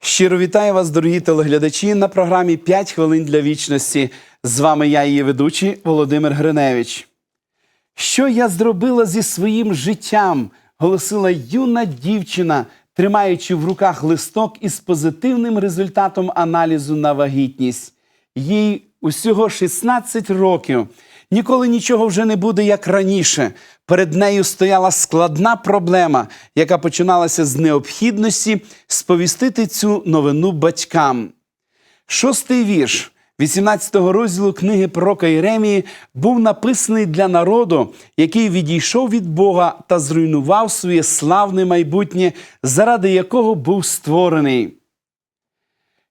Щиро вітаю вас, дорогі телеглядачі, на програмі «5 хвилин для вічності. З вами я, її ведучий Володимир Гриневич. Що я зробила зі своїм життям? голосила юна дівчина, тримаючи в руках листок із позитивним результатом аналізу на вагітність. Їй усього 16 років. Ніколи нічого вже не буде як раніше. Перед нею стояла складна проблема, яка починалася з необхідності сповістити цю новину батькам. Шостий вірш 18-го розділу книги пророка Єремії був написаний для народу, який відійшов від Бога та зруйнував своє славне майбутнє, заради якого був створений.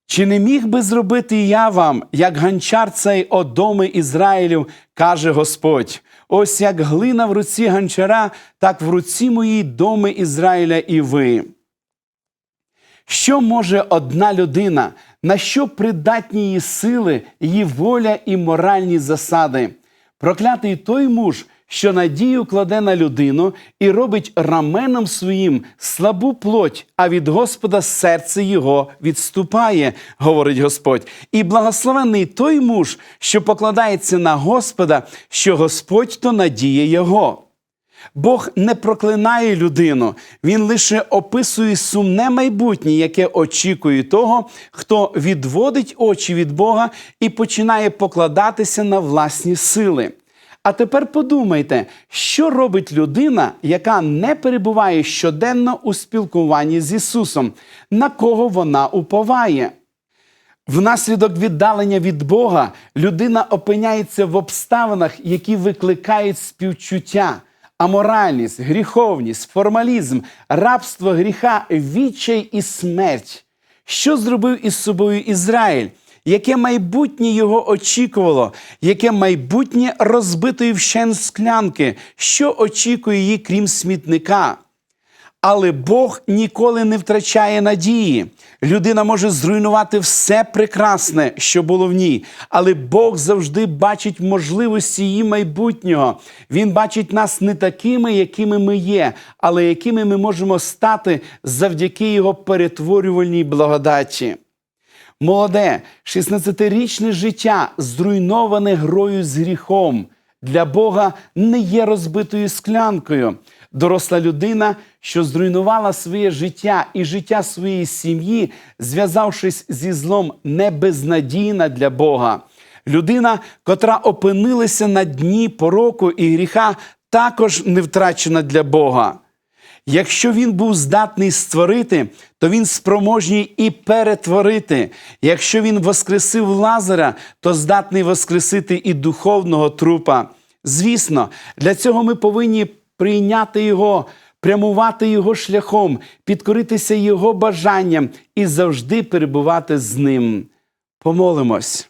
Чи не міг би зробити я вам, як ганчар цей одоми Ізраїлів, каже Господь. Ось як глина в руці ганчара, так в руці моїй доми Ізраїля і ви. Що може одна людина, на що придатні її сили, її воля і моральні засади? Проклятий той муж, що надію кладе на людину і робить раменом своїм слабу плоть, а від Господа серце його відступає, говорить Господь. І благословений той муж, що покладається на Господа, що Господь то надіє його. Бог не проклинає людину, він лише описує сумне майбутнє, яке очікує того, хто відводить очі від Бога і починає покладатися на власні сили. А тепер подумайте, що робить людина, яка не перебуває щоденно у спілкуванні з Ісусом, на кого вона уповає? Внаслідок віддалення від Бога людина опиняється в обставинах, які викликають співчуття, аморальність, гріховність, формалізм, рабство гріха, відчай і смерть. Що зробив із собою Ізраїль? Яке майбутнє його очікувало, яке майбутнє розбитої вщен склянки, що очікує її, крім смітника? Але Бог ніколи не втрачає надії. Людина може зруйнувати все прекрасне, що було в ній, але Бог завжди бачить можливості її майбутнього. Він бачить нас не такими, якими ми є, але якими ми можемо стати завдяки Його перетворювальній благодаті. Молоде, 16-річне життя, зруйноване грою з гріхом, для Бога не є розбитою склянкою. Доросла людина, що зруйнувала своє життя і життя своєї сім'ї, зв'язавшись зі злом, не безнадійна для Бога. Людина, котра опинилася на дні пороку і гріха, також не втрачена для Бога. Якщо він був здатний створити, то він спроможній і перетворити. Якщо він воскресив Лазаря, то здатний воскресити і духовного трупа. Звісно, для цього ми повинні прийняти його, прямувати його шляхом, підкоритися його бажанням і завжди перебувати з ним. Помолимось.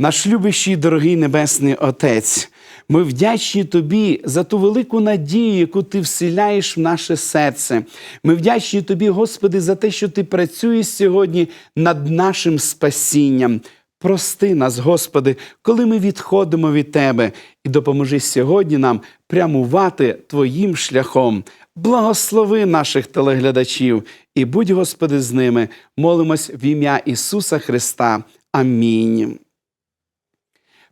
Наш любящий дорогий Небесний Отець, ми вдячні Тобі за ту велику надію, яку Ти вселяєш в наше серце. Ми вдячні Тобі, Господи, за те, що Ти працюєш сьогодні над нашим спасінням. Прости нас, Господи, коли ми відходимо від Тебе, і допоможи сьогодні нам прямувати Твоїм шляхом. Благослови наших телеглядачів і будь, Господи, з ними. Молимось в ім'я Ісуса Христа. Амінь.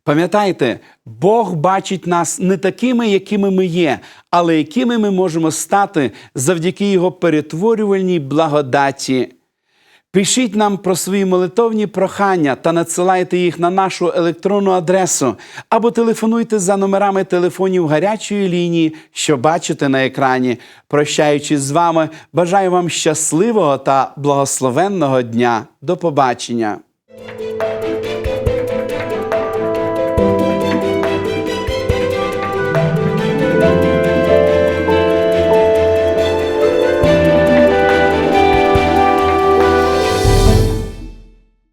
Пам'ятайте, Бог бачить нас не такими, якими ми є, але якими ми можемо стати завдяки Його перетворювальній благодаті. Пишіть нам про свої молитовні прохання та надсилайте їх на нашу електронну адресу або телефонуйте за номерами телефонів гарячої лінії, що бачите на екрані. Прощаючись з вами, бажаю вам щасливого та благословенного дня. До побачення!